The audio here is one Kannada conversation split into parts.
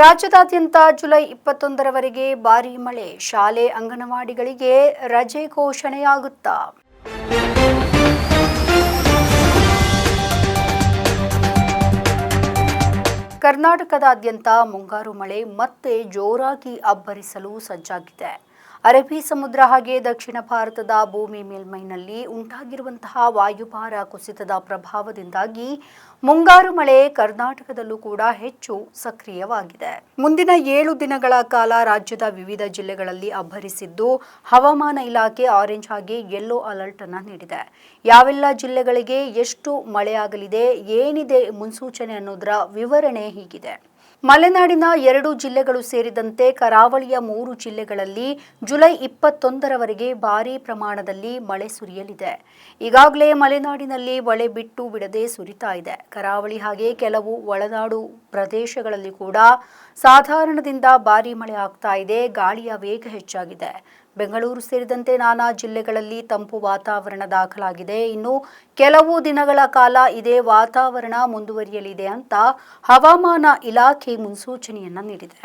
ರಾಜ್ಯದಾದ್ಯಂತ ಜುಲೈ ಇಪ್ಪತ್ತೊಂದರವರೆಗೆ ಭಾರೀ ಮಳೆ. ಶಾಲೆ ಅಂಗನವಾಡಿಗಳಿಗೆ ರಜೆ ಘೋಷಣೆಯಾಗುತ್ತಾ. ಕರ್ನಾಟಕದಾದ್ಯಂತ ಮುಂಗಾರು ಮಳೆ ಮತ್ತೆ ಜೋರಾಗಿ ಅಬ್ಬರಿಸಲು ಸಜ್ಜಾಗಿದೆ. ಅರಬ್ಬಿ ಸಮುದ್ರ ಹಾಗೆ ದಕ್ಷಿಣ ಭಾರತದ ಭೂಮಿ ಮೇಲ್ಮೈನಲ್ಲಿ ಉಂಟಾಗಿರುವಂತಹ ವಾಯುಭಾರ ಕುಸಿತದ ಪ್ರಭಾವದಿಂದಾಗಿ ಮುಂಗಾರು ಮಳೆ ಕರ್ನಾಟಕದಲ್ಲೂ ಕೂಡ ಹೆಚ್ಚು ಸಕ್ರಿಯವಾಗಿದೆ. ಮುಂದಿನ ಏಳು ದಿನಗಳ ಕಾಲ ರಾಜ್ಯದ ವಿವಿಧ ಜಿಲ್ಲೆಗಳಲ್ಲಿ ಅಬ್ಬರಿಸಿದ್ದು ಹವಾಮಾನ ಇಲಾಖೆ ಆರೆಂಜ್ ಹಾಗೆ ಯೆಲ್ಲೋ ಅಲರ್ಟ್ ಅನ್ನು ನೀಡಿದೆ. ಯಾವೆಲ್ಲ ಜಿಲ್ಲೆಗಳಿಗೆ ಎಷ್ಟು ಮಳೆಯಾಗಲಿದೆ, ಏನಿದೆ ಮುನ್ಸೂಚನೆ ಅನ್ನೋದರ ವಿವರಣೆ ಹೀಗಿದೆ. ಮಲೆನಾಡಿನ ಎರಡು ಜಿಲ್ಲೆಗಳು ಸೇರಿದಂತೆ ಕರಾವಳಿಯ ಮೂರು ಜಿಲ್ಲೆಗಳಲ್ಲಿ ಜುಲೈ ಇಪ್ಪತ್ತೊಂದರವರೆಗೆ ಭಾರೀ ಪ್ರಮಾಣದಲ್ಲಿ ಮಳೆ ಸುರಿಯಲಿದೆ. ಈಗಾಗಲೇ ಮಲೆನಾಡಿನಲ್ಲಿ ಮಳೆ ಬಿಟ್ಟು ಬಿಡದೆ ಸುರಿತಾ ಇದೆ. ಕರಾವಳಿ ಹಾಗೆ ಕೆಲವು ಒಳನಾಡು ಪ್ರದೇಶಗಳಲ್ಲಿ ಕೂಡ ಸಾಧಾರಣದಿಂದ ಭಾರೀ ಮಳೆ ಆಗ್ತಾ ಇದೆ. ಗಾಳಿಯ ವೇಗ ಹೆಚ್ಚಾಗಿದೆ. ಬೆಂಗಳೂರು ಸೇರಿದಂತೆ ನಾನಾ ಜಿಲ್ಲೆಗಳಲ್ಲಿ ತಂಪು ವಾತಾವರಣ ದಾಖಲಾಗಿದೆ. ಇನ್ನು ಕೆಲವು ದಿನಗಳ ಕಾಲ ಇದೇ ವಾತಾವರಣ ಮುಂದುವರಿಯಲಿದೆ ಅಂತ ಹವಾಮಾನ ಇಲಾಖೆ ಮುನ್ಸೂಚನೆಯನ್ನ ನೀಡಿದೆ.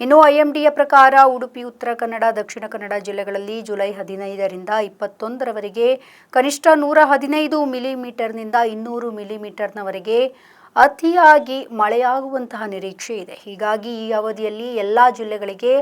ಇನ್ನು ಐಎಂಡಿಯ ಪ್ರಕಾರ ಉಡುಪಿ, ಉತ್ತರ ಕನ್ನಡ, ದಕ್ಷಿಣ ಕನ್ನಡ ಜಿಲ್ಲೆಗಳಲ್ಲಿ ಜುಲೈ ಹದಿನೈದರಿಂದ ಇಪ್ಪತ್ತೊಂದರವರೆಗೆ ಕನಿಷ್ಠ ನೂರ ಹದಿನೈದು ಮಿಲಿಮೀಟರ್ನಿಂದ ಇನ್ನೂರು ಮಿಲಿಮೀಟರ್ನವರೆಗೆ ಅತಿಯಾಗಿ ಮಳೆಯಾಗುವಂತಹ ನಿರೀಕ್ಷೆ ಇದೆ. ಹೀಗಾಗಿ ಈ ಅವಧಿಯಲ್ಲಿ ಎಲ್ಲ ಜಿಲ್ಲೆಗಳಿಗೆ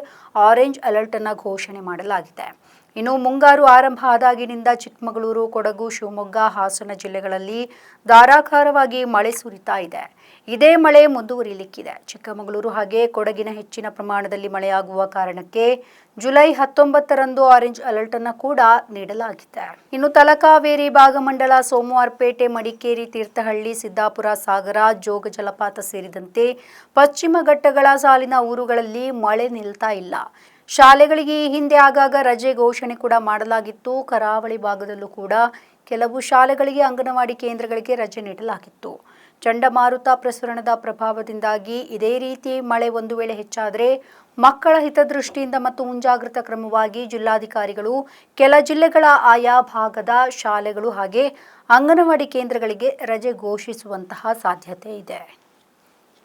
ಆರೆಂಜ್ ಅಲರ್ಟ್ ಅನ್ನು ಘೋಷಣೆ ಮಾಡಲಾಗಿದೆ. ಇನ್ನು ಮುಂಗಾರು ಆರಂಭ ಆದಾಗಿನಿಂದ ಚಿಕ್ಕಮಗಳೂರು, ಕೊಡಗು, ಶಿವಮೊಗ್ಗ, ಹಾಸನ ಜಿಲ್ಲೆಗಳಲ್ಲಿ ಧಾರಾಕಾರವಾಗಿ ಮಳೆ ಸುರಿತಾ ಇದೆ. ಇದೇ ಮಳೆ ಮುಂದುವರಿಲಿಕ್ಕಿದೆ. ಚಿಕ್ಕಮಗಳೂರು ಹಾಗೆ ಕೊಡಗಿನ ಹೆಚ್ಚಿನ ಪ್ರಮಾಣದಲ್ಲಿ ಮಳೆಯಾಗುವ ಕಾರಣಕ್ಕೆ ಜುಲೈ ಹತ್ತೊಂಬತ್ತರಂದು ಆರೆಂಜ್ ಅಲರ್ಟ್ ಅನ್ನು ಕೂಡ ನೀಡಲಾಗಿದೆ. ಇನ್ನು ತಲಕಾವೇರಿ ಭಾಗಮಂಡಲ ಸೋಮವಾರಪೇಟೆ, ಮಡಿಕೇರಿ, ತೀರ್ಥಹಳ್ಳಿ, ಸಿದ್ದಾಪುರ, ಸಾಗರ, ಜೋಗ ಜಲಪಾತ ಸೇರಿದಂತೆ ಪಶ್ಚಿಮ ಘಟ್ಟಗಳ ಸಾಲಿನ ಊರುಗಳಲ್ಲಿ ಮಳೆ ನಿಲ್ತಾ ಇಲ್ಲ. ಶಾಲೆಗಳಿಗೆ ಈ ಹಿಂದೆ ಆಗಾಗ ರಜೆ ಘೋಷಣೆ ಕೂಡ ಮಾಡಲಾಗಿತ್ತು. ಕರಾವಳಿ ಭಾಗದಲ್ಲೂ ಕೂಡ ಕೆಲವು ಶಾಲೆಗಳಿಗೆ, ಅಂಗನವಾಡಿ ಕೇಂದ್ರಗಳಿಗೆ ರಜೆ ನೀಡಲಾಗಿತ್ತು. ಚಂಡಮಾರುತ ಪ್ರಸರಣದ ಪ್ರಭಾವದಿಂದಾಗಿ ಇದೇ ರೀತಿ ಮಳೆ ಒಂದು ವೇಳೆ ಹೆಚ್ಚಾದರೆ ಮಕ್ಕಳ ಹಿತದೃಷ್ಟಿಯಿಂದ ಮತ್ತು ಮುಂಜಾಗ್ರತಾ ಕ್ರಮವಾಗಿ ಜಿಲ್ಲಾಧಿಕಾರಿಗಳು ಕೆಲ ಜಿಲ್ಲೆಗಳ ಆಯಾ ಭಾಗದ ಶಾಲೆಗಳು ಹಾಗೆ ಅಂಗನವಾಡಿ ಕೇಂದ್ರಗಳಿಗೆ ರಜೆ ಘೋಷಿಸುವಂತಹ ಸಾಧ್ಯತೆ ಇದೆ.